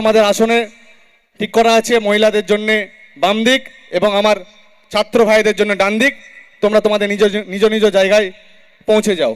তোমাদের আসনে ঠিক করা আছে, মহিলাদের জন্যে বাম দিক এবং আমার ছাত্র ভাইদের জন্য ডান দিক। তোমরা তোমাদের নিজ নিজ নিজ জায়গায় পৌঁছে যাও।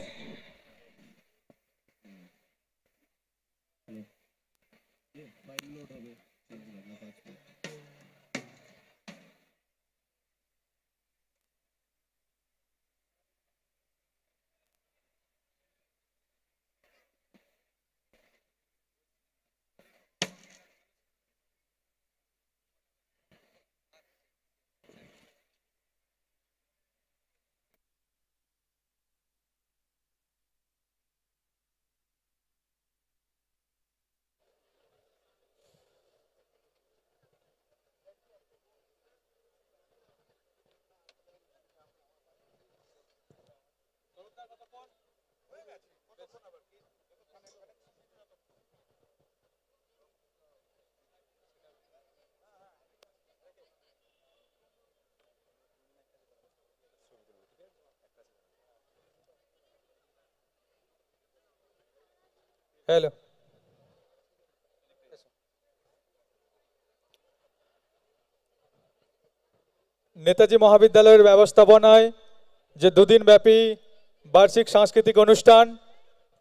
হ্যালো নেতাজি মহাবিদ্যালয়ের ব্যবস্থাপনায় যে দুদিন ব্যাপী বার্ষিক সাংস্কৃতিক অনুষ্ঠান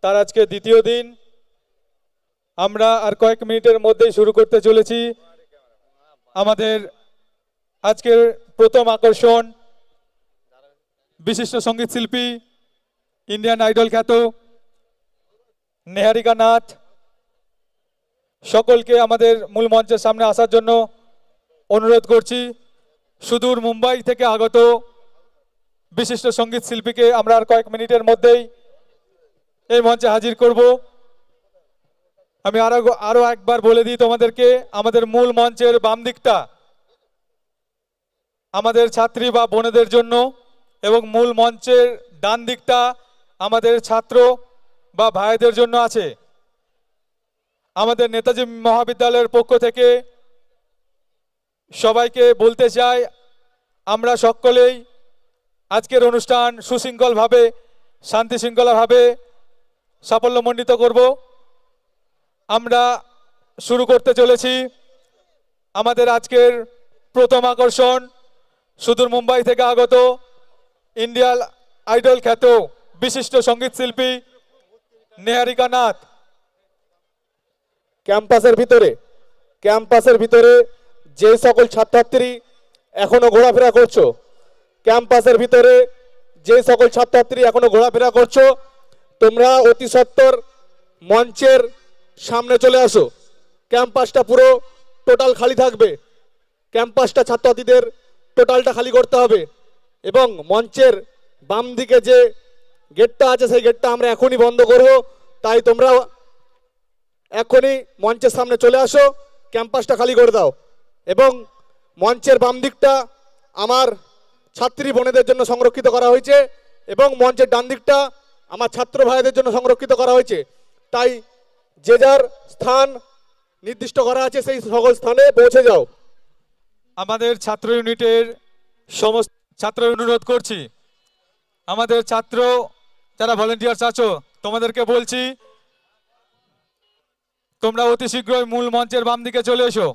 তার আজকে দ্বিতীয় দিন। আমরা আর কয়েক মিনিটের মধ্যেই শুরু করতে চলেছি। আমাদের আজকের প্রথম আকর্ষণ বিশিষ্ট সংগীত শিল্পী, ইন্ডিয়ান আইডল খ্যাত নেহারিকা নাথ। সকলকে আমাদের মূল মঞ্চের সামনে আসার জন্য অনুরোধ করছি। সুদূর মুম্বাই থেকে আগত বিশিষ্ট সংগীত শিল্পীকে আমরা আর কয়েক মিনিটের মধ্যেই এই মঞ্চে হাজির করব। আমি আরও আরও একবার বলে দিই তোমাদেরকে, আমাদের মূল মঞ্চের বাম দিকটা আমাদের ছাত্রী বা বোনেদের জন্য এবং মূল মঞ্চের ডান দিকটা আমাদের ছাত্র বা ভাইদের জন্য আছে। আমাদের নেতাজি মহাবিদ্যালয়ের পক্ষ থেকে সবাইকে বলতে চাই, আমরা সকলেই আজকের অনুষ্ঠান সুশৃঙ্খলভাবে শান্তি শৃঙ্খলাভাবে সাফল্যমণ্ডিত করব। আমরা শুরু করতে চলেছি আমাদের আজকের প্রথম আকর্ষণ, সুদূর মুম্বাই থেকে আগত ইন্ডিয়াল আইডল খ্যাত বিশিষ্ট সংগীত শিল্পী নেহারিকা নাথ। ক্যাম্পাসের ভিতরে ক্যাম্পাসের ভিতরে যে সকল ছাত্রছাত্রী এখনও ঘোরাফেরা করছ, ক্যাম্পাসের ভিতরে যে সকল ছাত্রছাত্রী এখনও ঘোরাফেরা করছ তোমরা অতি সত্বর মঞ্চের সামনে চলে আসো। ক্যাম্পাসটা পুরো টোটাল খালি থাকবে। ক্যাম্পাসটা ছাত্রছাত্রীদের টোটালটা খালি করতে হবে। এবং মঞ্চের বাম দিকে যে গেটটা আছে, সেই গেটটা আমরা এখনই বন্ধ করব। তাই তোমরা এখনই মঞ্চের সামনে চলে আসো, ক্যাম্পাসটা খালি করে দাও। এবং মঞ্চের বাম দিকটা আমার ছাত্রী বোনেদের জন্য সংরক্ষিত করা হয়েছে। এবং মঞ্চের ডান দিকটা আমার ছাত্র ভাইদের জন্য সংরক্ষিত করা হয়েছে। তাই যে যার স্থান নির্দিষ্ট করা আছে সেই সকল স্থানে পৌঁছে যাও। আমাদের ছাত্র ইউনিটের সমস্ত ছাত্র অনুরোধ করছি। আমাদের ছাত্র, যারা ভলেন্টিয়ার্স আছো, তোমাদেরকে বলছি, তোমরা অতি শীঘ্রই মূল মঞ্চের বাম দিকে চলে এসো।